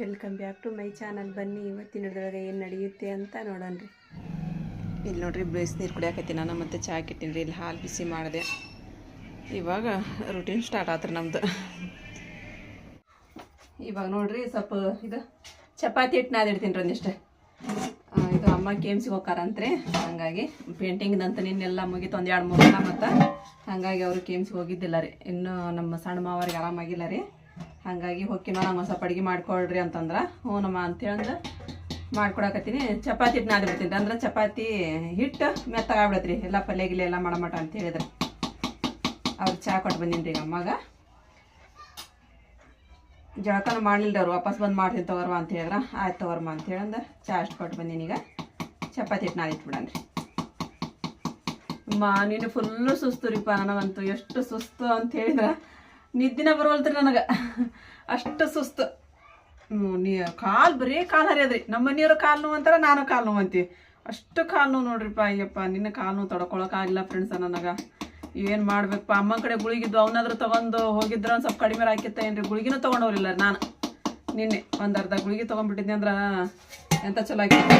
Welcome back to my channel ಬನ್ನಿ, ಇವತ್ತಿನ ಹಿಡ್ದೊಳಗೆ ಏನು ನಡೆಯುತ್ತೆ ಅಂತ ನೋಡೋಣ ರೀ. ಇಲ್ಲಿ ನೋಡ್ರಿ, ಬೇಸ್ ನೀರು ಕುಡಿಯಾಕತ್ತೀನಿ ನಾನು ಮತ್ತೆ ಚಹಾ ಕಿಟ್ಟಿನಿ ರೀ. ಇಲ್ಲಿ ಹಾಲು ಬಿಸಿ ಮಾಡಿದೆ. ಇವಾಗ ರುಟೀನ್ ಸ್ಟಾರ್ಟ್ ಆತ್ರಿ ನಮ್ಮದು ಇವಾಗ ನೋಡ್ರಿ, ಸ್ವಲ್ಪ ಇದು ಚಪಾತಿ ಹಿಟ್ಟು ನಾದಿಡ್ತೀನಿ ರೀ ಒಂದಿಷ್ಟು. ಇದು ಅಮ್ಮ ಕೆ ಎಂ ಸಿಗೆ ಹೋಗಾರಂತ್ರಿ ಹಾಗಾಗಿ ಪೇಂಟಿಂಗ್ದಂತ ನಿನ್ನೆಲ್ಲ ಮುಗೀತು. ಒಂದು ಎರಡು ಮೂರು ಮತ್ತು. ಹಾಗಾಗಿ ಅವರು ಕೆ ಹೋಗಿದ್ದಿಲ್ಲ ರೀ. ಇನ್ನೂ ನಮ್ಮ ಸಣ್ಣ ಮಾವರಿಗೆ ಆರಾಮಾಗಿಲ್ಲ ರೀ. ಹಾಗಾಗಿ ಹೊಕ್ಕಿ ಒಂದು ಸ್ವಲ್ಪ ಅಡುಗೆ ಮಾಡ್ಕೊಳ್ರಿ ಅಂತಂದ್ರೆ. ಹ್ಞೂನಮ್ಮ ಅಂತೇಳಂದು ಮಾಡ್ಕೊಡಕತ್ತೀನಿ. ಚಪಾತಿ ಹಿಟ್ಟು ನಾದಿಡ್ತೀನಿ ಅಂದ್ರೆ ಚಪಾತಿ ಹಿಟ್ಟು ಮೆತ್ತಗಾಗ್ಬಿಡತ್ರಿ ಎಲ್ಲ ಪಲ್ಯ ಗಿಲ್ಯ ಎಲ್ಲ ಮಾಡಮಟ ಅಂತ ಹೇಳಿದ್ರೆ. ಅವ್ರಿಗೆ ಚಹಾ ಕೊಟ್ಟು ಬಂದೀನಿ ರೀ ಅಮ್ಮಾಗ. ಜಳಕನ ಮಾಡಲಿಲ್ಲ ಅವ್ರು. ವಾಪಸ್ ಬಂದು ಮಾಡ್ತೀನಿ ತಗೋರ್ವ ಅಂತ ಹೇಳಿದ್ರ. ಆಯ್ತು ತಗೋರ್ಮ ಅಂತ ಹೇಳಂದ ಚಹಾ ಅಷ್ಟು ಕೊಟ್ಟು ಬಂದೀನಿ ಈಗ. ಚಪಾತಿ ಹಿಟ್ಟು ನಾದಿಟ್ಬಿಡನ್ರಿ ಮಾ, ನೀನು ಫುಲ್ಲು ಸುಸ್ತು ರೀಪ. ನನಗಂತೂ ಎಷ್ಟು ಸುಸ್ತು ಅಂತ ಹೇಳಿದ್ರೆ. ನಿದ್ದಿನ ಬರೋಲ್ತ್ರಿ ನನಗೆ. ಅಷ್ಟು ಸುಸ್ತು. ನೀ ಕಾಲು ಬರೀ ಕಾಲು ಹರಿಯೋದ್ರಿ. ನಮ್ಮ ಮನೆಯವರು ಕಾಲು ನೋವು ಅಂತಾರ, ನಾನು ಕಾಲು ನೋವು ಅಂತೀವಿ. ಅಷ್ಟು ಕಾಲು ನೋವು ನೋಡ್ರಿಪ್ಪ, ಅಯ್ಯಪ್ಪ, ನಿನ್ನ ಕಾಲು ನೋವು ಆಗಿಲ್ಲ ಫ್ರೆಂಡ್ಸ ನನಗೆ. ಏನು ಮಾಡ್ಬೇಕಪ್ಪ, ಅಮ್ಮನ ಕಡೆ ಗುಳಿಗಿದ್ದು ಅವನಾದ್ರೂ ತಗೊಂಡು ಹೋಗಿದ್ರ ಒಂದು ಸ್ವಲ್ಪ ಕಡಿಮೆ ಹಾಕಿತ್ತ ಏನ್ರಿ, ಗುಳಿಗಿನೂ ತಗೊಂಡವ್ರಿಲ್ಲ ನಾನು. ನಿನ್ನೆ ಒಂದು ಅರ್ಧ ಗುಳಿಗೆ ತೊಗೊಂಡ್ಬಿಟ್ಟಿದ್ದೆ ಅಂದ್ರೆ ಎಂತ ಚಲೋ ಆಗಿತ್ತು.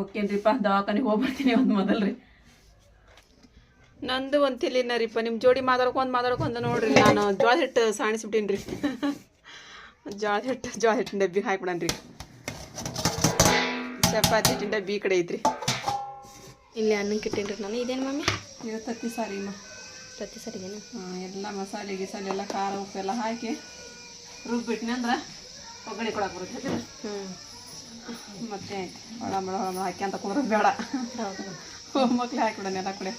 ಓಕೆನ್ರಿಪ್ಪ ದವಾಖಾನಿಗೆ ಹೋಗ್ಬರ್ತೀನಿ ಒಂದು ಮೊದಲ್ರಿ. ನಂದು ಒಂದು ತಿಳಿನ ರೀಪ್ಪ ನಿಮ್ಮ ಜೋಡಿ ಮಾತಾಡ್ಕೊಂಡು ಮಾತಾಡ್ಕೊಂಡು ನೋಡ್ರಿ ನಾನು ಜೋಳ ಹಿಟ್ಟು ಸಾಣಿಸ್ಬಿಟ್ಟೀನಿ ರೀ ಜೋಳ ಹಿಟ್ಟು ಜೋಳ ಹಿಟ್ಟಿನ ಡಬ್ಬಿಗೆ ಹಾಕ್ಬಿಡನ್ರಿ. ಚಪಾತಿ ಹಿಟ್ಟಿನ ಡಬ್ಬಿ ಈ ಕಡೆ ಐತ್ರಿ. ಇಲ್ಲಿ ಅನ್ನಕ್ಕೆ ಇಟ್ಟೇನ್ರಿ ನಾನು. ಇದೇನು ಮಮ್ಮಿ ಇದು ತತ್ತಿ ಸಾರಿ ಅಮ್ಮ ಸಾರಿ ಸರಿಗೇನು? ಎಲ್ಲ ಮಸಾಲೆ ಗಿಸಾಲೆ ಎಲ್ಲ ಖಾರ ಉಪ್ಪು ಎಲ್ಲ ಹಾಕಿ ರುಬ್ಬಿಟ್ನಿ ಅಂದ್ರೆ ಒಗ್ಗರಣೆ ಕೊಡಕ್ಕೆ ಬರುತ್ತೆ ಹ್ಞೂ ಮತ್ತೆ ಒಳ ಮಳ ಒಳ ಮಳ ಹಾಕಿ ಅಂತ ಬೇಡ. ಹೋಮ್ ಮಕ್ಳು ಹಾಕಿಬಿಡೋಣ ಎಲ್ಲ ಕಡೆ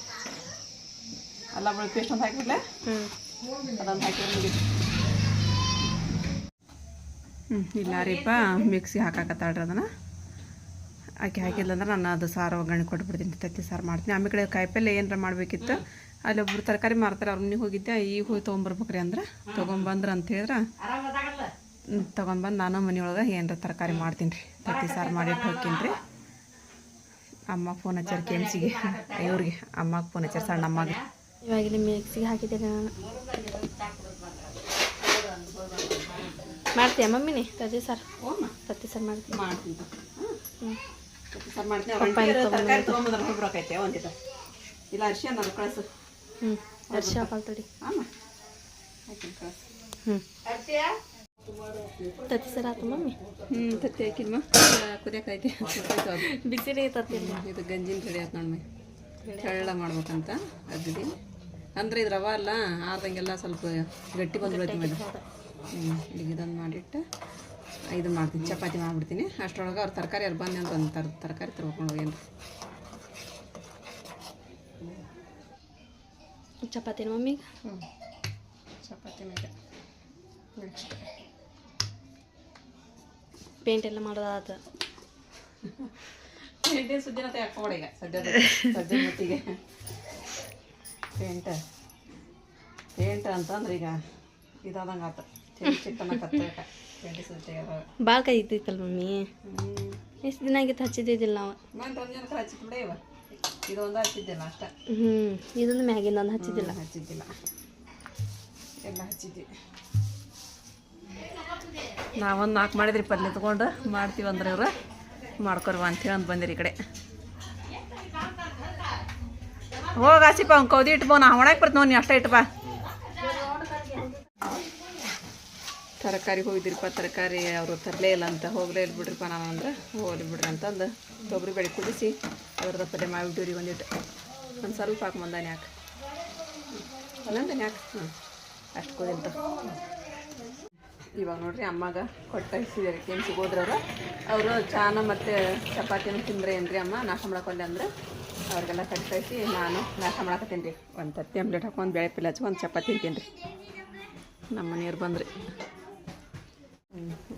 ಅಲ್ಲ ಬೆಳೆ ಪೇಸ್ಟ್ ಒಂದು ಹಾಕಿಬಿಡ್ಲೆ ಹ್ಞೂ ಅದೊಂದು ಹಾಕಿ ಹ್ಞೂ ಇಲ್ಲ ರೀಪ ಮಿಕ್ಸಿ ಹಾಕಾಕತ್ತಾಳ್ರಿ ಅದನ್ನು. ಆಕೆ ಹಾಕಿಲ್ಲಂದ್ರೆ ನಾನು ಅದು ಸಾರು ಒಗ್ಗರಣೆ ಕೊಟ್ಬಿಡ್ತೀನಿ ತತ್ತಿ ಸಾರು ಮಾಡ್ತೀನಿ. ಆಮೇಲೆ ಕಡೆ ಕಾಯಿಪಲ್ಲೆ ಏನಾರ ಮಾಡಬೇಕಿತ್ತು ಅಲ್ಲಿ ಒಬ್ರು ತರಕಾರಿ ಮಾರ್ತಾರೆ ಅವ್ರ ಮನೆಗೆ ಹೋಗಿದ್ದೆ ಈಗ ಹೋಗಿ ತೊಗೊಂಬರ್ಬೇಕ್ರಿ ಅಂದ್ರೆ. ತೊಗೊಂಬಂದ್ರೆ ಅಂತ ಹೇಳಿದ್ರೆ ತೊಗೊಂಬಂದು ನಾನು ಮನೆಯೊಳಗೆ ಏನಾರ ತರಕಾರಿ ಮಾಡ್ತೀನಿ ರೀ ತತ್ತಿ ಸಾರು ಮಾಡಿಟ್ಟು ಹೋಗ್ತೀನಿ ರೀ ಅಮ್ಮ ಫೋನ್ ಹಚ್ಚಾರ ಕೆಮ್ಸಿಗೆ ಇವ್ರಿಗೆ ಅಮ್ಮಗೆ ಫೋನ್ ಹಚ್ಚಾರ ಸಣ್ಣ ಅಮ್ಮಗೆ ಇವಾಗ ಇಲ್ಲಿ ಮಿಕ್ಸಿಗೆ ಹಾಕಿದ್ದೇನೆ ನಾನು. ಮಾಡ್ತೀಯ ಮಮ್ಮಿನಿ? ತತ್ತಿ ಸರ್. ತತ್ತಿ ಸರ್ ಮಾಡ್ತೀನಿ. ಇಲ್ಲ ಅರ್ಶಿ ಅನ್ನೋದು ಕಳ್ಸು. ಹ್ಞೂ ಅರ್ಶಿ ಹಾಕಲ್ತಡಿ ಹ್ಞೂ ತತ್ತಿ ಸರ್ ಆತು ಮಮ್ಮಿ? ಹ್ಞೂ ತತ್ತಿ ಹಾಕಿದ್ಮ ಕುದಿಯಕೈತಿ ಬಿಸಿರಿ ತತ್ತಿ ಇದು ಗಂಜಿನ ರೆಡಿ ಆಯ್ತು? ನೋಡ್ಮಿ ತೆಳ್ಳ ಮಾಡ್ಬೇಕಂತ ಅಗದಿ. ಅಂದ್ರೆ ಇದು ರವೆ ಅಲ್ಲ ಆರ್ದಂಗೆಲ್ಲ ಸ್ವಲ್ಪ ಗಟ್ಟಿ ಬಂದ್ಬಿಡುತ್ತೆ ಮೇಡಮ್ ಹ್ಞೂ ಈಗ ಇದನ್ನು ಮಾಡಿಟ್ಟು ಇದು ಮಾಡ್ತೀನಿ ಚಪಾತಿ ಮಾಡಿಬಿಡ್ತೀನಿ. ಅಷ್ಟರೊಳಗೆ ಅವ್ರು ತರಕಾರಿ ಅವ್ರು ಬಂದೆ ಅಂತ ಒಂದು ತರ ತರಕಾರಿ ತರ್ಕೊಂಡು ಹೋಗೇನ್ರಿ ಚಪಾತಿನ ಮಮ್ಮಿಗೆ? ಹ್ಞೂ ಚಪಾತಿ ಮೇಲೆ ನೆಕ್ಸ್ಟ್. ಪೇಂಟ್ ಎಲ್ಲ ಮಾಡೋದಾತ ಪೇಂಟಿನ ಸುದ್ದಿನ ತೆಗೆಕೋಡ ಈಗ ಸದ್ಯದ ಮಟ್ಟಿಗೆ. ಪೇಂಟ್. ಪೇಂಟ್ ಅಂತಂದ್ರೆ ಈಗ ಇದಾದಂಗೆ ಆತ. ಚಿಕ್ಕನ ಕತ್ತಕ ಪೇಂಟಿ ತೆಗೆದಾಗ ಭಾಳ ಕೈ ಮಮ್ಮಿ. ಎಷ್ಟು ದಿನ ಆಗಿತ್ತು ಹಚ್ಚಿದ್ದಿದ್ದಿಲ್ಲ ನಾವು? ನಾನು ರಂಜನಕ್ಕೆ ಹಚ್ಚಿಬಿಡೇ ಇವ. ಇದೊಂದು ಹಚ್ಚಿದ್ದಿಲ್ಲ ಅಷ್ಟ. ಹ್ಞೂ ಇದೊಂದು ಮ್ಯಾಗಿನ ಒಂದು ಹಚ್ಚಿದ್ದಿಲ್ಲ. ಹಚ್ಚಿದ್ದಿಲ್ಲ. ಎಲ್ಲ ಹಚ್ಚಿದ್ವಿ. ನಾವೊಂದು ನಾಲ್ಕು ಮಾಡಿದ್ರಿ ಪಲ್ಯ ತೊಗೊಂಡು. ಮಾಡ್ತೀವಿ ಅಂದ್ರೆ ಇವ್ರು. ಮಾಡ್ಕೊರ್ವ ಅಂತ ಹೇಳಿ ಬಂದಿರಿ ಈ ಕಡೆ. ಹೋಗ ಆಸಿಪ ಅವ್ನು ಕೌದಿ ಇಟ್ಬೋ, ನಾ ಹೊಣಕ್ಕೆ ಬರ್ತೀನಿ ನೋಡಿ ಅಷ್ಟೇ ತರಕಾರಿ ಹೋಗಿದ್ರಿಪ್ಪ, ತರಕಾರಿ ಅವರು ತರಲೇ ಇಲ್ಲ ಅಂತ, ಹೋಗಲೇ ಇಲ್ಲ ಬಿಡ್ರಿಪ್ಪ ನಾನು ಅಂದ್ರೆ, ಹೋಗ್ಲಿ ಬಿಡ್ರಿ ಅಂತಂದು. ತೊಗರಿ ಬೇಳೆ ಕುದಿಸಿ ಅದ್ರದ ಪಲ್ಯ ಮಾಡಿಬಿಟ್ಟಿವ್ರಿ ಒಂದಿಟ್ಟು. ಒಂದು ಸ್ವಲ್ಪ ಹಾಕಿ ಬಂದಾನೆ ಯಾಕೆ ಅಲ್ಲಂತಾನೆ ಯಾಕೆ ಹ್ಞೂ ಅಷ್ಟು ಕುದಿಂತ ಇವಾಗ ನೋಡ್ರಿ ಅಮ್ಮಗೆ ಕೊಟ್ಟು ಕಳಿಸಿದ್ದಾರೆ ಕೆಮ್ಸಿಗೆ ಹೋದ್ರವ್ರು. ಅವರು ಚಾನ ಮತ್ತು ಚಪಾತಿನೂ ತಿಂದ್ರೆ ಏನ್ರಿ ಅಮ್ಮ ನಾಶ ಮಾಡ್ಕೊಂಡೆ ಅಂದ್ರೆ. ಅವ್ರಿಗೆಲ್ಲ ಕಟ್ಟಿಸಿ ನಾನು ನಾಷ್ಟ ಮಾಡಕತ್ತೀನಿ ರೀ ಒಂದು ತತ್ತಿ ಆಮ್ಲೆಟ್ ಹಾಕೊಂಡು ಬೇಳೆ ಪಿಲ್ಲ ಹಚ್ಚಿ ಒಂದು ಚಪಾತಿ ತಿಂತೀನಿ. ರೀ ನಮ್ಮ ಮನೆಯವ್ರು ಬಂದ್ರಿ.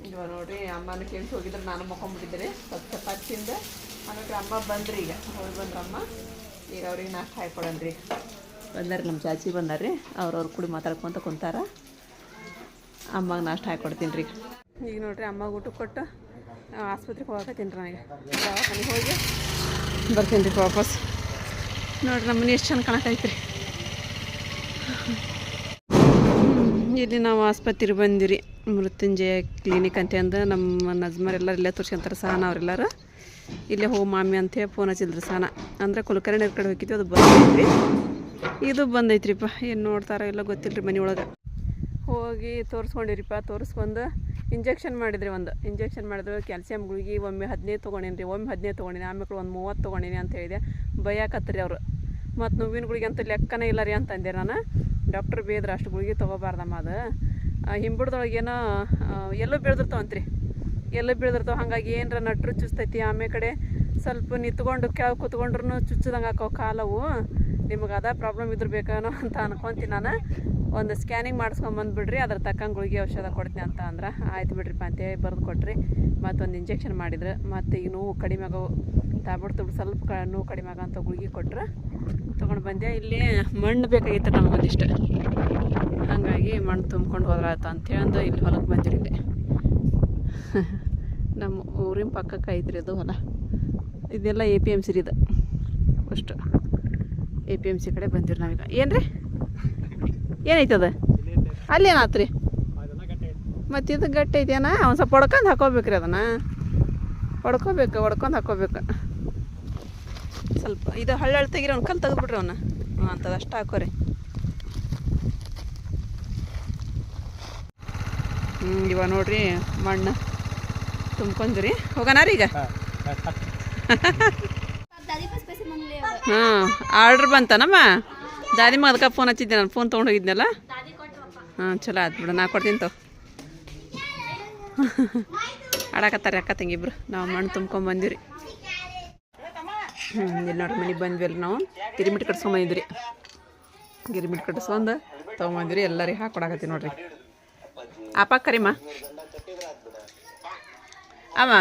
ಇವಾಗ ನೋಡ್ರಿ, ಅಮ್ಮನ ಕೇಳಿಸಿ ಹೋಗಿದ್ರೆ ನಾನು ಮಕ್ಕೊಂಬಿಟ್ಟಿದ್ದೆ ಸ್ವಲ್ಪ ಚಪಾತಿ ತಿಂದೆ. ಆಮೇಲೆ ಅಮ್ಮ ಬಂದ್ರಿ ಈಗ. ಹೋಗಿ ಬಂದ್ರೆ ಅಮ್ಮ. ಈಗ ಅವ್ರಿಗೆ ನಾಷ್ಟ ರೀ ಬಂದಾರ ನಮ್ಮ ಚಾಚಿ ರೀ ಅವ್ರವ್ರ ಕೂಡಿ ಮಾತಾಡ್ಕೊತ ಕುಂತಾರ. ಅಮ್ಮಗೆ ನಾಷ್ಟ ಹಾಕೊಡ್ತೀನಿ ರೀ ಈಗ ನೋಡ್ರಿ, ಅಮ್ಮಗೆ ಊಟಕ್ಕೆ ಕೊಟ್ಟು, ಆಸ್ಪತ್ರೆಗೆ ಹೋಗಕ್ಕೆ ರೀ ನನಗೆ. ಹೋಗಿ ಬರ್ತೀನಿ ರೀ ವಾಪಸ್. ನೋಡ್ರಿ ನಮ್ಮನೆ ಎಷ್ಟು ಚಂದ ಕಾಣಕೈತ್ರಿ ಇಲ್ಲಿ ನಾವು ಆಸ್ಪತ್ರೆಗೆ ಬಂದಿರಿ ಮೃತ್ಯುಂಜಯ ಕ್ಲಿನಿಕ್ ಅಂತ ಅಂದು ನಮ್ಮ ನಜ್ಮರೆಲ್ಲ ಇಲ್ಲೇ ತೋರ್ಸ್ಕೊಂತಾರೆ ಸಹನ ಅವರೆಲ್ಲರೂ. ಇಲ್ಲೇ ಹೋಗಿ ಮಾಮಿ ಅಂತೇಳಿ ಫೋನ್ ಹಚ್ಚಿದ್ರು ಸಹನ. ಅಂದರೆ ಕುಲಕರ್ಣಿ ಕಡೆ ಹೋಗಿದ್ವಿ, ಅದು ಬಂದೈತ್ರಿ. ಇದು ಬಂದೈತ್ರಿಪ್ಪ, ಏನು ನೋಡ್ತಾರೋ ಇಲ್ಲ ಗೊತ್ತಿಲ್ಲ ರೀ ಮನೆ ಹೋಗಿ ತೋರಿಸ್ಕೊಂಡಿರಿಪ್ಪ ತೋರಿಸ್ಕೊಂಡು ಇಂಜೆಕ್ಷನ್ ಮಾಡಿದ್ರಿ ಒಂದು. ಇಂಜೆಕ್ಷನ್ ಮಾಡಿದ್ರು ಕ್ಯಾಲ್ಸಿಯಂ ಗುಳಿಗೆ, ಒಮ್ಮೆ ಹದಿನೈದು ತೊಗೊಂಡೀನಿ ರೀ ಒಮ್ಮೆ ಹದಿನೈದು ತೊಗೊಂಡಿನಿ ಆಮೇಲೆ ಒಂದು ಮೂವತ್ತು ತೊಗೊಂಡಿನಿ ಅಂತ ಹೇಳಿದೆ. ಬೈಯಾಕತ್ರಿ ಅವರು. ಮತ್ತು ನೋವಿನ ಗುಳಿಗೆ ಅಂತ ಲೆಕ್ಕನೇ ಇಲ್ಲ ರೀ ಅಂತಂದೆ ನಾನು. ಡಾಕ್ಟ್ರ್ ಬೇದ್ರ ಅಷ್ಟು ಗುಳಿಗೆ ತೊಗೋಬಾರ್ದಮ್ಮ ಅದು. ಹಿಂಬಿಡ್ದೊಳಗೇನೋ ಎಲ್ಲೋ ಬೀಳ್ದಿರ್ತಾವಂತ್ರಿ. ಎಲ್ಲೋ ಬೆಳೆದಿರ್ತಾವೆ. ಹಾಗಾಗಿ ಏನರ ನಟ್ರು ಚುಸ್ತೈತಿ ಆಮೇಲೆ ಕಡೆ ಸ್ವಲ್ಪ ನಿಂತ್ಕೊಂಡು, ಕೆಳಗೆ ಕೂತ್ಕೊಂಡ್ರು ಚುಚ್ಚದಂಗೆ ಹಾಕೋ ಕಾಲವು. ನಿಮಗೆ ಅದೇ ಪ್ರಾಬ್ಲಮ್ ಇದ್ರ ಬೇಕೇನೋ ಅಂತ ಅನ್ಕೊಂತೀನಿ ನಾನು. ಒಂದು ಸ್ಕ್ಯಾನಿಂಗ್ ಮಾಡಿಸ್ಕೊಂಬಂದ್ಬಿಡ್ರಿ ಅದ್ರ ತಕ್ಕಂಗೆ ಗುಳಿಗೆ ಔಷಧ ಕೊಡ್ತೀನಿ ಅಂತ ಅಂದ್ರೆ. ಆಯ್ತು ಬಿಡ್ರಿಪ್ಪ ಅಂತೇಳಿ ಬರೆದು ಕೊಟ್ರಿ. ಮತ್ತೊಂದು ಇಂಜೆಕ್ಷನ್ ಮಾಡಿದ್ರು. ಮತ್ತು ಈಗ ನೋವು ಕಡಿಮೆ ಆಗೋ ಟ್ಯಾಬ್ಲೆಟ್ ತುಂಬ ಸ್ವಲ್ಪ ನೋವು ಕಡಿಮೆ ಆಗೋ ಗುಳಿಗೆ ಕೊಟ್ರು. ತೊಗೊಂಡು ಬಂದೆ. ಇಲ್ಲಿ ಮಣ್ಣು ಬೇಕಾಗಿತ್ತು ನಮಗೊಂದಿಷ್ಟು ಹಾಗಾಗಿ ಮಣ್ಣು ತುಂಬ್ಕೊಂಡು ಹೋದ್ರಾಯ್ತು ಅಂತೇಳಿ ಇಲ್ಲಿ ಹೊಲಕ್ಕೆ ಬಂದಿರಿ ನಮ್ಮ ಊರಿನ ಪಕ್ಕಕ್ಕೆ ಐತ್ರಿ ಅದು ಹೊಲ. ಇದೆಲ್ಲ ಎ ಪಿ ಎಂ ಸಿರಿ ಇದು ಅಷ್ಟು. ಎ ಪಿ ಎಂ ಸಿ ಕಡೆ ಬಂದಿರಿ ನಾವೀಗ. ಏನು ರೀ ಏನೈತದ ಅಲ್ಲಿ ಏನಾತ್ರಿ ಮತ್ತು ಇದು ಗಟ್ಟಿ ಐತೇನ ಒಂದು ಸ್ವಲ್ಪ ಹೊಡ್ಕೊಂಡು ಹಾಕೋಬೇಕ್ರಿ ಅದನ್ನು. ಹೊಡ್ಕೋಬೇಕು ಹೊಡ್ಕೊಂಡು ಹಾಕೋಬೇಕು. ಸ್ವಲ್ಪ ಇದು ಹಳ್ಳಿ ತೆಗಿರಿ ಅವ್ನು ಕಲ್ಲು ತೆಗೆದ್ಬಿಟ್ರಿ ಅವನ್ನ ಹಾಂ ಅಂತದ ಅಷ್ಟು ಹಾಕೋರಿ. ಹ್ಞೂ ಇವ ನೋಡ್ರಿ ಮಣ್ಣು ತುಂಬ್ಕೊಂಡ್ರಿ. ಹೋಗೋಣ ರೀ ಈಗ? ಹಾಂ ಆರ್ಡ್ರ್ ಬಂತನಮ್ಮ? ದಾದಿ ಅದಕ್ಕೆ ಫೋನ್ ಹಚ್ಚಿದ್ದೆ ನಾನು ಫೋನ್ ತೊಗೊಂಡು ಹೋಗಿದ್ನಲ್ಲ ಹಾಂ ಚಲೋ ಆಯ್ತು ಬಿಡು ನಾ ಕೊಡ್ತೀನಿ ತೋ ಆಡಕತ್ತಾರೆ ಅಕ್ಕ ತಂಗಿಬ್ರು ನಾವು ಮಣ್ಣು ತುಂಬ್ಕೊಂಬಂದಿರಿ ಹ್ಞೂ ಇಲ್ಲಿ ನೋಡ್ರಿ ಮನೆಗೆ ಬಂದ್ವಿ ನಾವು. ಗಿರಿಮಿಟ್ ಕಟ್ಸ್ಕೊಂಬಂದಿದ್ರಿ ಗಿರಿಮಿಟ್ ಕಟ್ಸ್ಕೊಂಡು ತೊಗೊಂಬಂದಿರಿ ಎಲ್ಲರಿಗೆ ಹಾಕೊಡಕತ್ತೀವಿ ನೋಡ್ರಿ. ಅಪ್ಪ ಕರಿಮ್ಮ ಅಮ್ಮ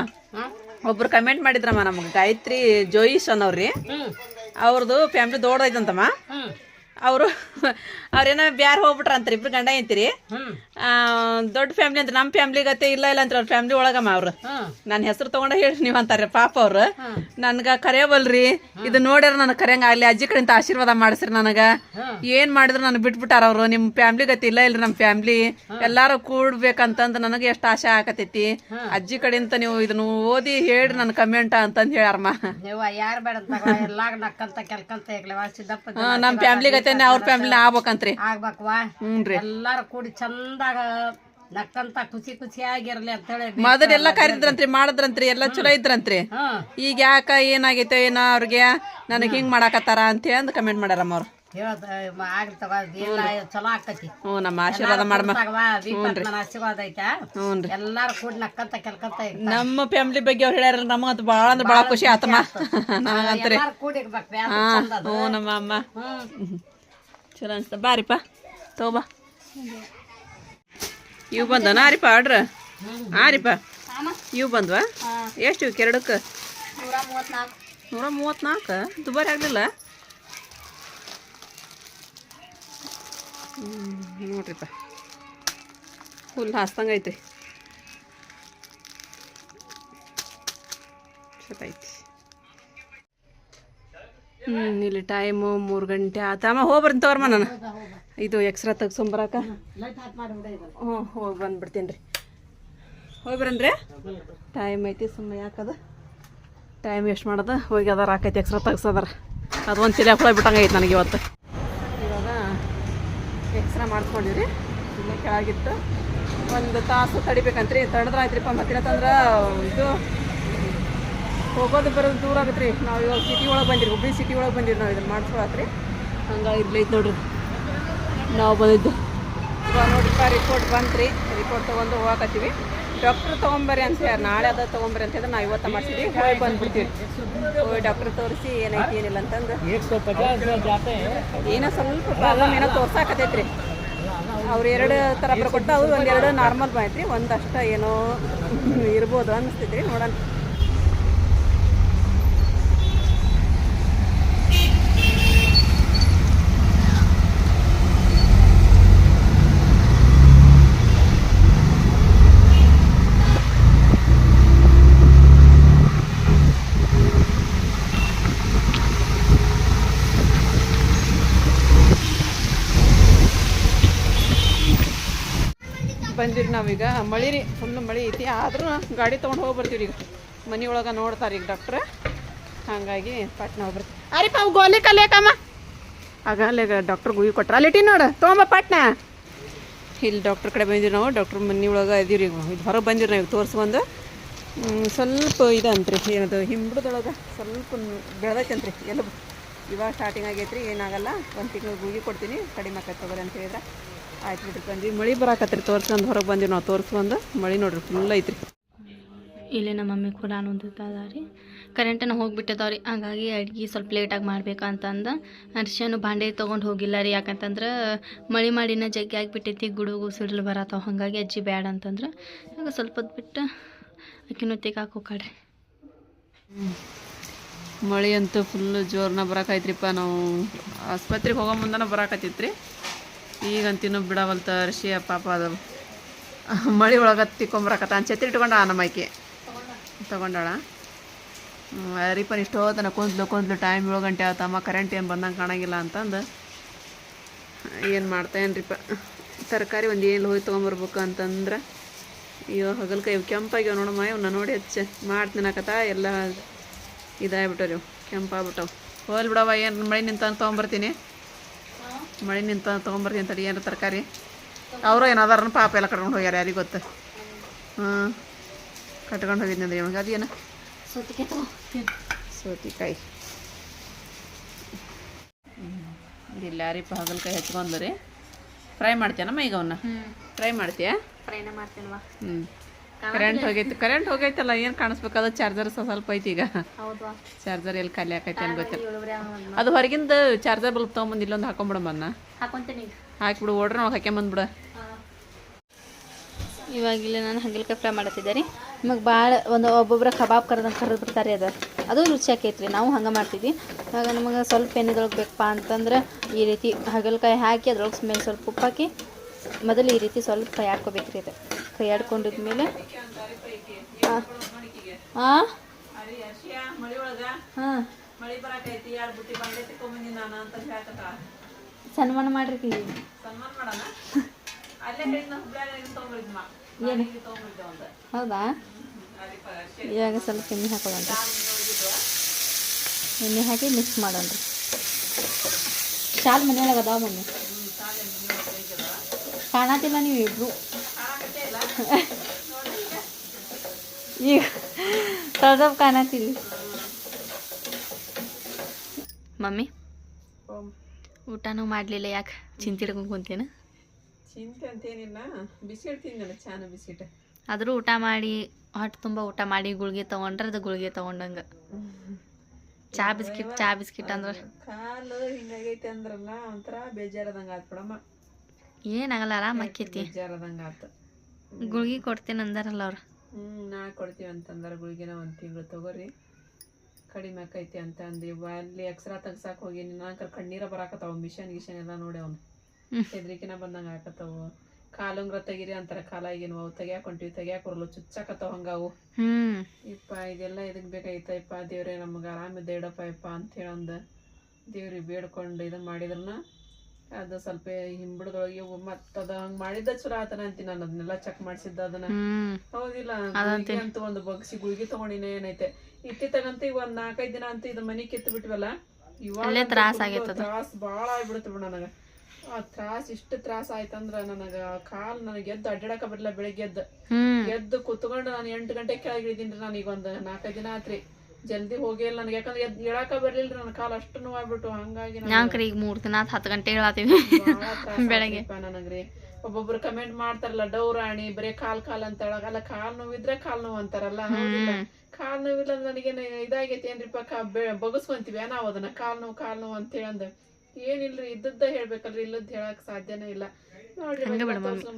ಒಬ್ರು ಕಮೆಂಟ್ ಮಾಡಿದ್ರಮ್ಮ ನಮಗೆ ಗಾಯತ್ರಿ ಜೋಯಿಸ್ ಅನ್ನೋರ್ರಿ. ಅವ್ರದ್ದು ಫ್ಯಾಮ್ಲಿ ದೊಡ್ಡದೈತಂತಮ್ಮ? ಅವರು ಅವ್ರೇನೋ ಬ್ಯಾರ ಅಂತ ಇಬ್ರು ಗಂಡ ಐತಿರಿ ದೊಡ್ಡ ಫ್ಯಾಮಿಲಿ ಅಂತ ನಮ್ಮ ಫ್ಯಾಮಿಲಿ ಗತೆ ಇಲ್ಲ ಇಲ್ಲ ಅಂತ ಅವ್ರ ಫ್ಯಾಮ್ಲಿ ಒಳಗಮ್ಮ ಅವ್ರು. ನನ್ನ ಹೆಸರು ತಗೊಂಡ ಹೇಳಿ ನೀವು ಅಂತಾರೆ ಪಾಪ ಅವ್ರು. ನನ್ಗ ಕರೆಯಬಲ್ರಿ ಇದು ನೋಡ್ಯಾರ ನನಗೆ ಕರೆಯಂಗ ಆಗ್ಲಿ ಅಜ್ಜಿ ಕಡೆಯಿಂದ ಆಶೀರ್ವಾದ ಮಾಡಿಸ್ರಿ ನನಗ. ಏನ್ ಮಾಡಿದ್ರು ನನಗೆ ಬಿಟ್ಬಿಟ್ಟಾರ ಅವ್ರು ನಿಮ್ಮ ಫ್ಯಾಮಿಲಿ ಗತಿ ಇಲ್ಲ ಇಲ್ರಿ ನಮ್ಮ ಫ್ಯಾಮಿಲಿ ಎಲ್ಲಾರು ಕೂಡ್ಬೇಕಂತಂದು ನನಗೆ ಎಷ್ಟು ಆಶೆ ಆಕತೈತಿ ಅಜ್ಜಿ ಕಡೆಯಿಂದ ನೀವು ಇದನ್ನ ಓದಿ ಹೇಳ್ರಿ ನನ್ನ ಕಮೆಂಟ್ ಅಂತಂದು ಹೇಳ್ಯಾರಮ್ಮ. ನಮ್ಮ ಫ್ಯಾಮಿಲಿ ಗತಿ ಗತೆನೆ ಅವ್ರ ಫ್ಯಾಮ್ಲಿ ಆಗ್ಬೇಕಂತ್ರಿ. ಆಗ್ಬೇಕವಾ ಹ್ಞೂನ್ರಿ ಎಲ್ಲಾರು ಕೂಡಿ ಚಂದಾಗ ನಕ್ಕಂತ ಖುಷಿ ಖುಷಿಯಾಗಿರ್ಲಿ ಅಂತೇಳಿ ಮೊದಲೆಲ್ಲ ಕರಿದ್ರಂತ್ರಿ ಮಾಡಿದ್ರಂತ್ರಿ ಎಲ್ಲ ಚಲೋ ಇದ್ರಂತ್ರಿ. ಈಗ ಯಾಕ ಏನಾಗೈತೆ ಏನೋ ಅವ್ರಿಗೆ? ನನಗೆ ಹಿಂಗ್ ಮಾಡಾಕತ್ತಾರ ಅಂತ ಅಂದ್ ಕಮೆಂಟ್ ಮಾಡ್ಯಾರಮ್ಮ ಅವ್ರು. ಚಲೋ ಆಕತಿ. ಹ್ಞೂ ನಮ್ಮ ಆಶೀರ್ವಾದ ಮಾಡಮ್ಮ ಆಶೀರ್ವಾದ ಐತಾ. ಹ್ಞೂನ್ರಿ ಎಲ್ಲಾರು ಕೂಡಿ ನಕ್ಕಂತ ಕೆಲ್ಕಂತ. ನಮ್ಮ ಫ್ಯಾಮಿಲಿ ಬಗ್ಗೆ ಅವ್ರು ಹೇಳ್ಯಾರ ನಮಗಂತ ಭಾಳ ಅಂದ್ರೆ ಭಾಳ ಖುಷಿ ಆತಮ್ಮ. ನಮಗಂತ್ರಿ ಕೂಡಿ ಹಾ. ಹ್ಞೂ ನಮ್ಮ ಅಮ್ಮ. ಚಲೋ ಅನ್ಸ್ತ. ಬಾರಿಪ್ಪ ತಗೋಬಾ ಇವು ಬಂದನ ಆರಿಪ್ಪ ಆರ್ಡ್ರ್ ಆರಿಪ್ಪ ಇವು ಬಂದ್ವಾ? ಎಷ್ಟು ಇವು ಎರಡಕ್ಕೆ ನೂರ ಮೂವತ್ತ್ನಾಲ್ಕು ದುಬಾರಿ ಆಗಲಿಲ್ಲ? ನೋಡ್ರಿಪ್ಪ ಫುಲ್ ಹಾಸ್ದಂಗೆ ಐತೆ. ಚಲೋ ಐತಿ. ಹ್ಞೂ ಇಲ್ಲಿ ಟೈಮು ಮೂರು ಗಂಟೆ ಆತಮ್ಮ ಹೋಗಿ ಬರ್ತೀನಿ ತಗೋರ್ಮ ನಾನು. ಇದು ಎಕ್ಸ್ರಾ ತೆಗ್ಸೊಂಬರಕ. ಹ್ಞೂ ಹೋಗಿ ಬಂದ್ಬಿಡ್ತೀನಿ ರೀ. ಹೋಗಿ ಬರನ್ರಿ ಟೈಮ್ ಐತಿ ಸುಮ್ಮನೆ ಯಾಕದ ಟೈಮ್ ವೇಸ್ಟ್ ಮಾಡೋದು. ಹೋಗಿ ಅದಾರ ಹಾಕೈತಿ ಎಕ್ಸ್ರಾ ತೆಗ್ಸದಾರ ಅದು ಒಂದು ತಲೆ ಹಾಕೊಳ್ಳಿ ಬಿಟ್ಟಂಗೆ ಐತೆ ನನಗೆ ಇವತ್ತು. ಇವಾಗ ಎಕ್ಸ್ರಾ ಮಾಡ್ಕೊಂಡಿರಿ. ಇಲ್ಲೇ ಕೆಳಗಿತ್ತು. ಒಂದು ತಾಸು ತಡಿಬೇಕಂತ್ರಿ. ತಡೆದ್ರೆ ಆಯ್ತ್ರಿಪ್ಪ ಮತ್ತಿನತ್ತಂದ್ರೆ ಇದು ಹೋಗೋದು ಬರೋದು ದೂರ ಆಗತ್ತೆ ರೀ ನಾವು ಇವಾಗ ಸಿಟಿ ಒಳಗೆ ಬಂದಿರಿ, ಹುಬ್ಳಿ ಸಿಟಿ ಒಳಗೆ ಬಂದಿರಿ ನಾವು ಇದನ್ನು ಮಾಡಿಸ್ಕೊಳತ್ರಿ ಹಂಗಾಗಿ ಇರ್ಲೈತೆ ನೋಡ್ರಿ. ನಾವು ಬಂದಿದ್ದು. ಇವಾಗ ನೋಡ್ರಿಪ್ಪ ರಿಪೋರ್ಟ್ ಬಂತ್ರಿ. ರಿಪೋರ್ಟ್ ತೊಗೊಂಡು ಹೋಗಾಕತ್ತೀವಿ. ಡಾಕ್ಟ್ರ್ ತೊಗೊಂಬರ್ರಿ ಅಂತ ಹೇಳಿ ನಾಳೆ ಅದ ತೊಗೊಂಬರ್ರಿ ಅಂತ ಹೇಳಿದ್ರೆ ನಾವು ಇವತ್ತು ಮಾಡ್ಸಿದ್ವಿ. ಹೋಗಿ ಬಂದ್ಬಿಡ್ತೀವಿ. ಹೋಗಿ ಡಾಕ್ಟ್ರ್ ತೋರಿಸಿ ಏನೈತಿ, ಏನಿಲ್ಲ ಅಂತಂದು. ಏನೋ ಸ್ವಲ್ಪ ಪ್ರಾಬ್ಲಮ್ ಏನೋ ತೋರ್ಸಾಕತೈತ್ರಿ ಅವ್ರು ಎರಡು ಥರ ಬರ್ಕೊಟ್ಟು ಅವ್ರು ಒಂದೆರಡು ನಾರ್ಮಲ್ ಬಾಯ್ತ್ರಿ ಒಂದಷ್ಟು ಏನೋ ಇರ್ಬೋದು ಅನಿಸ್ತೈತ್ರಿ ನೋಡೋಣ. ಬಂದಿರಿ ನಾವೀಗ. ಮಳಿ ರೀ ಫುಲ್ ಮಳಿ ಐತಿ. ಆದರೂ ಗಾಡಿ ತೊಗೊಂಡು ಹೋಗಿ ಬರ್ತೀವಿ ಈಗ. ಮನೆಯೊಳಗೆ ನೋಡ್ತಾರೆ ಈಗ ಡಾಕ್ಟ್ರ ಹಾಗಾಗಿ ಪಟ್ನ ಹೋಗಿ ಬರ್ತೀವಿ. ಪಾವು ಗೋಲಿ ಕಲಿಯಕಮ್ಮ ಆಗ ಅಲ್ಲೇ ಡಾಕ್ಟ್ರ್ ಗುಯಿ ಕೊಟ್ರ. ಅಲ್ಲಿಟ್ಟಿ ನೋಡು, ತೊಗೊಂಬ ಪಟ್ನ. ಇಲ್ಲಿ ಡಾಕ್ಟ್ರ್ ಕಡೆ ಬಂದಿರಿ ನಾವು. ಡಾಕ್ಟ್ರ್ ಮನೆ ಒಳಗೆ ಇದೀವಿ ರೀ ಇದು ಹೊರಗೆ ಬಂದಿರಿ ನಾವು ತೋರಿಸ್ಬಂದು ಸ್ವಲ್ಪ ಇದಂತ್ರಿ. ಏನದು, ಹಿಂಬಿಡ್ದೊಳಗೆ ಸ್ವಲ್ಪ ಬೆಳೆದೈತಂತ್ರಿ ಎಲ್ಲ ಇವಾಗ ಸ್ಟಾರ್ಟಿಂಗ್ ಆಗೈತ್ರಿ. ಏನಾಗಲ್ಲ. ಒಂದು ತಿಂಗಳು ಗುಗಿ ಕೊಡ್ತೀನಿ. ಕಡಿಮೆ ಆಕೈತೆ ತಗೋರಿ ಅಂತ ಹೇಳಿದ್ರೆ. ಆಯ್ತು ಬಿಡ್ರಿ ಬಂದ್ವಿ ಮಳೆ ಬರಾಕತ್ರಿ ತೋರ್ಸ್ಕೊಂಡು ಹೊರಗೆ ಬಂದಿವಿ ನಾವು. ತೋರಿಸ್ಕೊಂಡು ಮಳೆ ನೋಡ್ರಿ ಫುಲ್ ಐತ್ರಿ. ಇಲ್ಲಿ ನಮ್ಮ ಮಮ್ಮಿ ಕೂಡ ಓದಿದ್ದದ ರೀ ಕರೆಂಟನ್ನು ಹೋಗಿಬಿಟ್ಟದವ ರೀ ಹಂಗಾಗಿ ಅಡ್ಗೆ ಸ್ವಲ್ಪ ಲೇಟಾಗಿ ಮಾಡ್ಬೇಕಂತಂದು. ಅರ್ಶನು ಬಾಂಡೆ ತೊಗೊಂಡು ಹೋಗಿಲ್ಲ ರೀ. ಯಾಕಂತಂದ್ರೆ ಮಳೆ ಮಾಡಿನ ಜಗ್ಗಿ ಆಗಿಬಿಟ್ಟೈತಿ ಗುಡುಗು ಸಿಡ್ಲು ಬರತ್ತಾವ ಹಾಗಾಗಿ ಅಜ್ಜಿ ಬ್ಯಾಡ ಅಂತಂದ್ರೆ. ಈಗ ಸ್ವಲ್ಪ ಹೊತ್ತು ಬಿಟ್ಟು ಆಕಿನೂ ತೆಗಾಕೋ ಕಡೆ ಮಳೆ ಅಂತೂ ಫುಲ್ ಜೋರನ್ನ ಬರಾಕೈತ್ರಿಪ್ಪ. ನಾವು ಆಸ್ಪತ್ರೆಗೆ ಹೋಗೋ ಮುಂದನ ಬರಾಕತ್ತೈತ್ರಿ. ಈಗಂತಿನ್ನೂ ಬಿಡವಲ್ತ ಋಷಿ ಪಾಪ ಅದು. ಮಳೆ ಒಳಗೆ ತಿಕ್ಕೊಂಬರಕತ್ತ ಅಂತ ಛತ್ರಿ ಇಟ್ಕೊಂಡ ನಮ್ಮ ಆಕೆ ತಗೊಂಡಾಳ. ಅರಿಪನ್ ಇಷ್ಟು ಹೋತನ ಕುಂದ್ಲು ಕುಂದ್ಲು ಟೈಮ್ ಏಳು ಗಂಟೆ ಆತಮ್ಮ ಕರೆಂಟ್ ಏನು ಬಂದಂಗೆ ಕಾಣಂಗಿಲ್ಲ ಅಂತಂದು. ಏನು ಮಾಡ್ತೇನ್ರಿಪ್ಪ ತರಕಾರಿ ಒಂದು ಏನು ಹೋಗಿ ತೊಗೊಂಬರ್ಬೇಕು ಅಂತಂದ್ರೆ. ಅಯ್ಯೋ ಹಗಲ್ಕಾಯಿ ಕೆಂಪಾಗ್ಯಾವ ನೋಡಮ್ಮ ಇವನ್ನ ನೋಡಿ ಹಚ್ಚ ಮಾಡ್ತೀನಕತ್ತ ಎಲ್ಲ ಇದಾಗ್ಬಿಟ್ಟವ್ರಿ ಇವು. ಕೆಂಪಾಗ್ಬಿಟ್ಟವು. ಹೋಲ್ ಬಿಡವ ಏನು ಮಳೆ ನಿಂತ ತೊಗೊಂಬರ್ತೀನಿ. ಮಳೆ ನಿಂತ ತೊಗೊಂಬರ್ತೀನಿ ತಡಿ ಏನು ತರಕಾರಿ. ಅವರು ಏನಾದ್ರೂ ಪಾಪ ಎಲ್ಲ ಕಟ್ಕೊಂಡು ಹೋಗ್ಯಾರ ಯಾರಿಗೆ ಗೊತ್ತು? ಹಾಂ ಕಟ್ಕೊಂಡು ಹೋಗಿದ್ನಂದ್ರೆ ಇವಾಗ. ಅದೇನು? ಸೌತಿಕಾಯಿ ಇಲ್ಲ ರೀ ಹಾಗಲ್ಕಾಯಿ ಹಚ್ಕೊಂಡ್ರಿ ರೀ ಫ್ರೈ ಮಾಡ್ತೀಯನಮ್ಮ ಈಗ ಅವನ್ನ? ಫ್ರೈ ಮಾಡ್ತೀಯಾ? ಫ್ರೈನ ಮಾಡ್ತೀನವಾ ಹ್ಞೂ ಕರೆಂಟ್ ಹೋಗೈತಿ. ಕರೆಂಟ್ ಹೋಗೈತಲ್ಲ ಏನು ಕಾಣಿಸ್ಬೇಕಾದ ಚಾರ್ಜರ್ ಸ್ವಲ್ಪ ಐತಿ ಈಗ. ಹೌದಾ. ಚಾರ್ಜರ್ ಎಲ್ಲಿ ಖಾಲಿ ಹಾಕೈತಿ ಅಂತ ಗೊತ್ತಿಲ್ಲ. ಅದು ಹೊರಗಿಂದ ಚಾರ್ಜರ್ ಬಲ್ಬ್ ತೊಗೊಂಬಂದು ಇಲ್ಲೊಂದು ಹಾಕೊಂಬಿಡಮ್ಮನ್ನ ಹಾಕಿ ಬಿಡು ಹಾಕಿಬಿಡು ಓಡ್ರೆ ನಾವು ಹಾಕ್ಯಂಬಂದ್ಬಿಡ ಇಲ್ಲಿ ನಾನು ಹಂಗಲ್ಕಾಯಿ ಫ್ರೈ ಮಾಡತ್ತಿದ್ದೆ ರೀ. ನಿಮಗೆ ಭಾಳ ಒಂದು ಒಬ್ಬೊಬ್ಬರ ಕಬಾಬ್ ಕರೆದಂಗೆ ಕರೆದು ಬಿಡ್ತಾರೆ ಅದು. ಅದು ರುಚಿ ಆಕೈತೆ ರೀ ನಾವು ಹಂಗೆ ಮಾಡ್ತಿದ್ವಿ. ಇವಾಗ ನಮಗೆ ಸ್ವಲ್ಪ ಎಣ್ಣೆದೊಳಗೆ ಬೇಕಪ್ಪ ಅಂತಂದ್ರೆ ಈ ರೀತಿ ಹಗಲ್ಕಾಯಿ ಹಾಕಿ ಅದ್ರೊಳಗೆ ಮೇಲೆ ಸ್ವಲ್ಪ ಉಪ್ಪು ಹಾಕಿ ಮೊದಲು ಈ ರೀತಿ ಸ್ವಲ್ಪ ಕೈ ಆಡ್ಕೋಬೇಕು ರೀ ಅದು. ಕೈ ಆಡ್ಕೊಂಡಿದ್ಮೇಲೆ ಹಾಂ ಹಾಂ. ಸನ್ಮಾನ ಮಾಡ್ರಿ ಹೌದಾ? ಇವಾಗ ಸ್ವಲ್ಪ ಎಣ್ಣೆ ಹಾಕೊಳ್ಳೋಣ. ಎಣ್ಣೆ ಹಾಕಿ ಮಿಕ್ಸ್ ಮಾಡೋಣ. ಶಾಲ್ ಮನೆಯೊಳಗೆ ಅದಾವ ಮನೆ ಕಾಣತಿಲ್ಲ ನೀವು ಇಬ್ರು. ಈಗ ಸ್ವಲ್ಪ ಕಾಣತಿಲ್ಲ ಮಮ್ಮಿ ಊಟನೂ ಮಾಡಲಿಲ್ಲ ಯಾಕೆ ಚಿಂತಿಡ್ಕೊಂಡು ಕುಂತೇನ? ಚಿಂತೆ ಅಂತೇನಿಲ್ಲ ಬಿಸಿಟ್ ತಿಂದಲ್ಲ ಚಾನ ಬಿಸಿಟ್ ಆದರೂ ಊಟ ಮಾಡಿ ಹೊಟ್ಟೆ ತುಂಬ ಊಟ ಮಾಡಿ ಗುಳಿಗೆ ತಗೊಂಡ್ರೆ ಅದು ಗುಳಿಗೆ ತಗೊಂಡಂಗ. ಚಾ ಬಿಸ್ಕಿಟ್ ಚಾ ಬಿಸ್ಕಿಟ್ ಅಂದ್ರೆ. ಕಾಲು ಹಿಂಗಾಗೈತಿ ಅಂದ್ರಲ್ಲ ಒಂಥರ ಬೇಜಾರದಂಗ ಆಯ್ತು ಬಿಡಮ್ಮ. ಏನಾಗಲ್ಲ ಆರಾಮ್ ಆಕೈತಿ. ಗುಳ್ಗಿ ಕೊಡ್ತೀನಿ ಅಂದಾರಲ್ಲ ಅವ್ರು. ಹ್ಮ್ ನಾಳೆ ಕೊಡ್ತೀವಿ ಅಂತಂದಾರ ಗುಳಿಗೆನ ಒಂದು ತಿಂಗಳು ತಗೋರಿ. ಕಡಿಮೆ ಆಕೈತಿ ಅಂತ ಅಂದಿವ್ ಅಲ್ಲಿ ಎಕ್ಸ್ರಾ ತೆಗ್ಸಾಕ್ ಹೋಗಿನಿ ನಂಗೆ ಕಣ್ಣೀರ ಬರಾಕತ್ತಾವ ಮಿಷನ್ ಗಿಷನ್ ಎಲ್ಲ ನೋಡಿ ಅವನು. ಹೆದ್ರಿಕಿನ ಬಂದಂಗೆ ಆಕತ್ತಾವು. ಕಾಲುಂಗ್ರ ತೆಗಿರಿ ಅಂತಾರ ಕಾಲಾಗಿನ ಅವು ತೆಗ್ಯಾಕ ಹೊಂಟಿವಿ ತೆಗ್ಯಾಕ ಬರಲ್ಲ ಚುಚ್ಚಾಕತ್ತಾವ ಹಂಗಾವು ಇಪ್ಪ ಇದೆಲ್ಲ ಇದಕ್ಕೆ ಬೇಕಾಗಿತ್ತಪ್ಪ ದೇವ್ರೆ ನಮ್ಗೆ ಆರಾಮಿದ್ದ ಇಡಪ್ಪ ಯಪ್ಪ ಅಂತ ಹೇಳಂದ. ದೇವ್ರಿಗೆ ಬೇಡ್ಕೊಂಡು ಇದು ಮಾಡಿದ್ರನ ಅದು ಸ್ವಲ್ಪ ಹಿಂಬಿಡ್ದೊಳಗೆ ಮತ್ತೆ ಅದು ಹಂಗ ಮಾಡಿದ್ದ ಚಲೋ ಆತನ ಅಂತೀನಿ ನಾನು ಅದನ್ನೆಲ್ಲ ಚೆಕ್ ಮಾಡ್ಸಿದ್ದ ಅದನ್ನ. ಹೌದಿಲ್ಲ ಅಂತ ಒಂದು ಬಗ್ಸಿ ಗುಳಿಗೆ ತಗೊಂಡಿನ ಏನೈತೆ. ಇತ್ತಿತ್ತಗಂತ ಈಗ ಒಂದ್ ನಾಲ್ಕೈದ್ ದಿನ ಅಂತ ಇದು ಮನಿ ಕಿತ್ತು ಬಿಟ್ವಲ್ಲ ಇವಾಗ ತ್ರಾಸ್ ಬಾಳ ಆಗ್ಬಿಡುತ್ತೆ ಬಿಡು ನನಗೆ. ಆ ತ್ರಾಸ್ ಇಷ್ಟ ತ್ರಾಸ ಆಯ್ತಂದ್ರ ನನಗ ಕಾಲ್ ನನಗೆ ಎದ್ದು ಅಡ್ಡಾಡಕ ಬರಲ್ಲ ಬೆಳಿಗ್ಗೆ ಎದ್ದು. ಎದ್ದು ಕುತ್ಕೊಂಡು ನಾನು ಎಂಟು ಗಂಟೆ ಕೆಳಗಿಳಿದೀನಿ ನಾನು ಈಗ ಒಂದು ನಾಲ್ಕೈದು ದಿನ ಆತ್ರಿ. ಜಲ್ದಿ ಹೋಗಿಲ್ಲ ನನಗೆ. ಯಾಕಂದ್ರೆ ಹೇಳಾಕ ಹೇಳಕ ಬರ್ಲಿಲ್ಲ ನನ್ನ ಕಾಲು ಅಷ್ಟು ನೋವಾಗ್ಬಿಟ್ಟು ಹಂಗಾಗಿ ನಾಲ್ಕರಿ ಈಗ ಮೂರ್ ದಿನ ಹತ್ ಹತ್ತು ಗಂಟೆ ಹೇಳತ್ತೀವಿ ಬೆಳಗ್ಗೆ. ನನಗ್ರಿ. ಒಬ್ಬೊಬ್ರು ಕಮೆಂಟ್ ಮಾಡ್ತಾರಲ್ಲ ಡೌರಾಣಿ ಬರೇ ಕಾಲ್ ಕಾಲ್ ಅಂತ ಅಲ್ಲ ಕಾಲ್ ನೋವಿದ್ರೆ ಕಾಲ್ ನೋವು ಅಂತಾರಲ್ಲ ಕಾಲ್ ನೋವಿಲ್ಲ ಅಂದ್ರೆ ನನಗೇನು ಇದಾಗೈತಿ ಏನ್ರಿಪ್ಪ ಕಾ ಬಗಸ್ಕೊಂತೀವಿ ನಾವು ಅದನ್ನ ಕಾಲ್ ನೋವು ಕಾಲ್ ನೋವು ಅಂತ ಹೇಳಂದ. ಏನಿಲ್ರಿ ಇದ್ದದ್ದ ಹೇಳ್ಬೇಕಲ್ರಿ ಇಲ್ಲದ್ ಹೇಳಕ್ ಸಾಧ್ಯನೇ ಇಲ್ಲ. ನೋಡ್ರಿ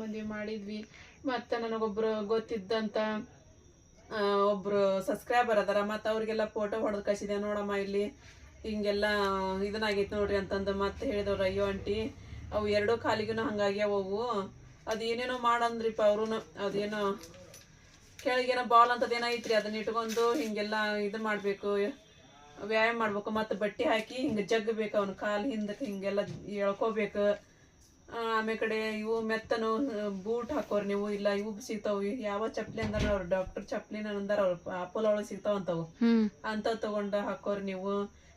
ಮಂದಿ ಮಾಡಿದ್ವಿ. ಮತ್ತೆ ನನಗೊಬ್ರು ಗೊತ್ತಿದ್ದಂತ ಒಬ್ರು ಸಬ್ಸ್ಕ್ರೈಬರ್ ಅದಾರ, ಮತ್ತೆ ಅವ್ರಿಗೆಲ್ಲ ಫೋಟೋ ಹೊಡೆದು ಕಳಿಸಿದೆ ನೋಡಮ್ಮ ಇಲ್ಲಿ. ಹಿಂಗೆಲ್ಲ ಇದನ್ನಾಗೈತೆ ನೋಡ್ರಿ ಅಂತಂದು ಮತ್ತೆ ಹೇಳಿದವ್ರು, ಅಯ್ಯೋ ಆಂಟಿ, ಅವು ಎರಡೂ ಕಾಲಿಗೂ ಹಂಗಾಗ್ಯಾವ ಅವು. ಅದು ಏನೇನೋ ಮಾಡಂದ್ರಿಪ್ಪ ಅವ್ರು ಅದೇನೋ ಕೆಳಗೇನೋ ಬಾಲ್ ಅಂತದ ಐತ್ರಿ, ಅದನ್ನ ಇಟ್ಕೊಂಡು ಹಿಂಗೆಲ್ಲ ಇದು ಮಾಡಬೇಕು, ವ್ಯಾಯಾಮ ಮಾಡ್ಬೇಕು. ಮತ್ತೆ ಬಟ್ಟೆ ಹಾಕಿ ಹಿಂಗೆ ಜಗ್ಬೇಕು ಅವ್ನ ಕಾಲು ಹಿಂದಕ್ಕೆ ಹಿಂಗೆಲ್ಲ ಎಳ್ಕೋಬೇಕು. ಆಮೇಲೆ ಕಡೆ ಇವು ಮೆತ್ತನು ಬೂಟ್ ಹಾಕೋರು ನೀವು ಇಲ್ಲ ಇವು ಸಿಗ್ತಾವ್ ಯಾವ ಚಪ್ಲಿ ಅಂದಾರ ಅವ್ರು ಡಾಕ್ಟರ್ ಚಪ್ಲಿನ ಅಂದಾರ ಅವ್ರು ಅಪೋಲೋ ಒಳಗೆ ಸಿಗ್ತಾವಂತವು ಅಂತ ತಗೊಂಡ ಹಾಕೋರ್ ನೀವು.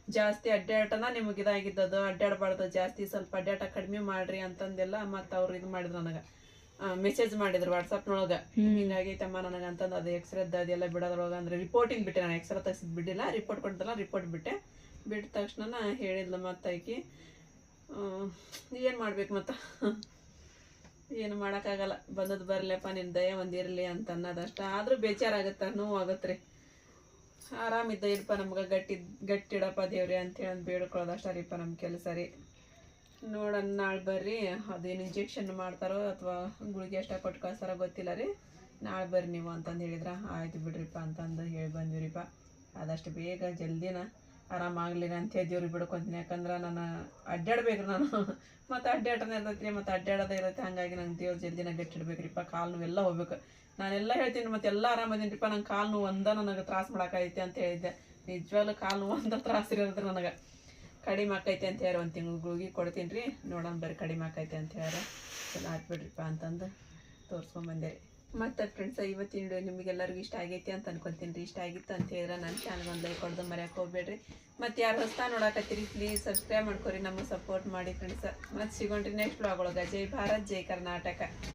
ಜಾಸ್ತಿ ಅಡ್ಡಾಟನ ನಿಮಗೆ ಇದಾಗಿದ್ದದು ಅಡ್ಡಾಡಬಾರ್ದು ಜಾಸ್ತಿ ಸ್ವಲ್ಪ ಅಡ್ಡಾಟ ಕಡಿಮೆ ಮಾಡ್ರಿ ಅಂತಂದೆಲ್ಲ ಮತ್ತೆ ಅವ್ರು ಇದು ಮಾಡಿದ್ರು ನನಗೆ. ಮೆಸೇಜ್ ಮಾಡಿದ್ರು ವಾಟ್ಸಪ್ನೊಳಗೆ ಹಿಂಗಾಗೈತಮ್ಮ ನನಗೆ ಅಂತಂದು ಅದು ಎಕ್ಸ್ರೇದ್ದು ಅದೆಲ್ಲ ಬಿಡೋದ್ರೊಳಗ ಅಂದ್ರೆ ರಿಪೋರ್ಟಿಂಗ್ ಬಿಟ್ಟೆ ನಾನು ಎಕ್ಸ್ರೇ ತೆಗ್ಸಿದ್ ಬಿಟ್ಟಿಲ್ಲ ರಿಪೋರ್ಟ್ ಕೊಡ್ತಲ್ಲ ರಿಪೋರ್ಟ್ ಬಿಟ್ಟೆ. ಬಿಟ್ಟ ತಕ್ಷಣ ಹೇಳಿದ್ಲು ಮತ್ತೆ ಆಕಿ ಏನು ಮಾಡ್ಬೇಕು ಮತ್ತೆ? ಏನು ಮಾಡೋಕ್ಕಾಗಲ್ಲ. ಬಂದದ್ದು ಬರಲಪ್ಪ ನಿನ್ನ ದಯ ಒಂದಿರಲಿ ಅಂತ ಅನ್ನೋದಷ್ಟ. ಆದರೂ ಬೇಜಾರಾಗುತ್ತೆ ನೋವು ಆಗುತ್ತೆ ಆರಾಮಿದ್ದ ಇರಪ್ಪ ನಮ್ಗೆ, ಗಟ್ಟಿ, ಗಟ್ಟಿಡಪ್ಪ ದೇವ್ರಿ ಅಂತೇಳಿ ಬೇಡ್ಕೊಳ್ಳೋದು ಬೇಡ್ಕೊಳ್ಳೋದಷ್ಟ ರೀಪ್ಪ ನಮ್ಮ ಕೆಲಸ ರೀ. ನೋಡೋಣ, ನಾಳೆ ಬರ್ರಿ. ಅದೇನು ಇಂಜೆಕ್ಷನ್ ಮಾಡ್ತಾರೋ ಅಥವಾ ಗುಳಿಗೆ ಅಷ್ಟ ಕೊಟ್ಟು ಕಳ್ಸಾರೋ ಗೊತ್ತಿಲ್ಲ ರೀ. ನಾಳೆ ಬರ್ರಿ ನೀವು ಅಂತಂದು ಹೇಳಿದ್ರ. ಆಯ್ತು ಬಿಡ್ರಿಪ್ಪ ಅಂತಂದು ಹೇಳಿ ಬಂದಿವ್ರಿಪ್ಪ. ಆದಷ್ಟು ಬೇಗ ಜಲ್ದಿನ ಆರಾಮಾಗ್ಲಿ ಅಂತ ದೇವ್ರಿಗೆ ಬಿಡ್ಕೊಂತೀನಿ. ಯಾಕಂದ್ರೆ ನಾನು ಅಡ್ಡಾಡ್ಬೇಕು ನಾನು. ಮತ್ತು ಅಡ್ಡಾಟನೇ ಇರ್ತೈತಿ ರೀ ಮತ್ತು ಅಡ್ಡಾಡೋದೇ ಇರುತ್ತೆ. ಹಾಗಾಗಿ ನಂಗೆ ದೇವ್ರ ಜಲ್ದಿನ ಗಟ್ಟಿಡ್ಬೇಕ್ರಿಪ್ಪ. ಕಾಲು ಎಲ್ಲ ಹೋಗ್ಬೇಕು. ನಾನೆಲ್ಲ ಹೇಳ್ತೀನಿ, ಮತ್ತೆ ಎಲ್ಲ ಆರಾಮದೀನಿರಿಪ್ಪ ನಂಗೆ ಕಾಲು ನೋವು ಒಂದ ನನಗೆ ತ್ರಾಸ ಮಾಡಾಕೈತಿ ಅಂತ ಹೇಳಿದ್ದೆ. ನಿಜವಾಗ್ಲೂ ಕಾಲು ನೋವು ಒಂದ ತ್ರಾಸ ನನಗೆ. ಕಡಿಮೆ ಆಕೈತೆ ಅಂತ ಹೇಳಿ ಒಂದು ತಿಂಗಳು ಗುಳಿಗೆ ಕೊಡ್ತೀನಿ ರೀ ನೋಡೋಣ, ಬರ್ರಿ ಕಡಿಮೆ ಆಕೈತಿ ಅಂತ ಹೇಳಿ ಚಲೋ ಬಿಡ್ರಿಪ್ಪ ಅಂತಂದು ತೋರಿಸ್ಕೊಂಬಂದೆ ರೀ. ಮತ್ತು ಫ್ರೆಂಡ್ಸ್ ಇವತ್ತಿನ ವಿಡಿಯೋ ನಿಮಗೆಲ್ಲರಿಗೂ ಇಷ್ಟ ಆಗೈತಿ ಅಂತ ಅನ್ಕೊತೀನಿ. ರೀ ಇಷ್ಟ ಆಗಿತ್ತು ಅಂತ ಹೇಳಿದ್ರೆ ನನ್ನ ಚಾನಲ್ ಒಂದು ಲೈಕ್ ಹೊಡೆದು ಮರ್ಯಾಕೆ ಹೋಗ್ಬೇಡ್ರಿ. ಮತ್ತು ಯಾರು ಹೊಸ್ತಾ ನೋಡಕತ್ತೀರಿ ಪ್ಲೀಸ್ ಸಬ್ಸ್ಕ್ರೈಬ್ ಮಾಡ್ಕೊರಿ. ನಮಗೆ ಸಪೋರ್ಟ್ ಮಾಡಿ ಫ್ರೆಂಡ್ಸ್ ಮತ್ತೆ ಸಿಗೋಣ್ರಿ ನೆಕ್ಸ್ಟ್ ಬ್ಲಾಗ್ ಒಳಗೆ. ಜೈ ಭಾರತ್, ಜೈ ಕರ್ನಾಟಕ.